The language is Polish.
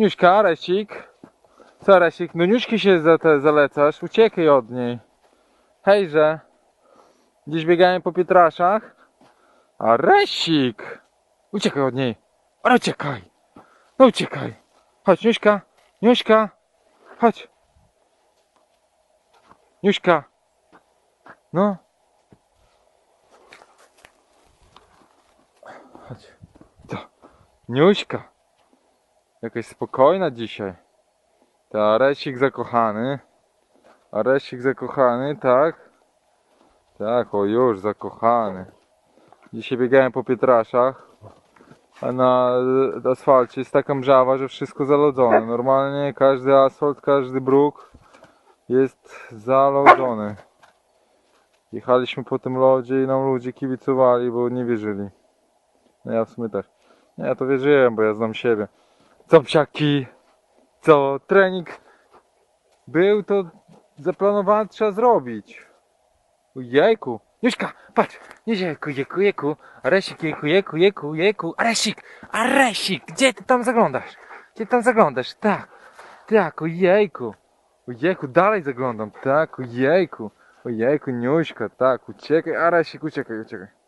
Niuśka, Aresik. Co Aresik? No Niuśki się za te zalecasz, uciekaj od niej. Hejże. Gdzieś biegają po Pietraszach. Aresik! Uciekaj od niej. Ale uciekaj. No uciekaj. Chodź, Niuśka. Niuśka. Chodź. Niuśka. No. Chodź. Co? Niuśka. Jakaś spokojna dzisiaj. To Aresik zakochany. Aresik zakochany, tak? Tak, o już zakochany. Dzisiaj biegałem po Pietraszach. A na asfalcie jest taka mrzawa, że wszystko zalodzone. Normalnie każdy asfalt, każdy bruk jest zalodzony. Jechaliśmy po tym lodzie i nam ludzie kibicowali, bo nie wierzyli. No ja w sumie też. Nie, ja to wierzyłem, bo ja znam siebie. Co psiaki? Co? Trening był, to zaplanowany trzeba zrobić. Jejku. Juśka, patrz. Nie jeku, jeku. Aresik, jeku, jeku, jeku, jeku. Aresik, Aresik, gdzie ty tam zaglądasz? Gdzie tam zaglądasz? Tak, tak, ojejku. Ojejku, dalej zaglądam. Tak, ojejku. Ojejku, Niuśka, tak, uciekaj. Aresik, uciekaj, uciekaj.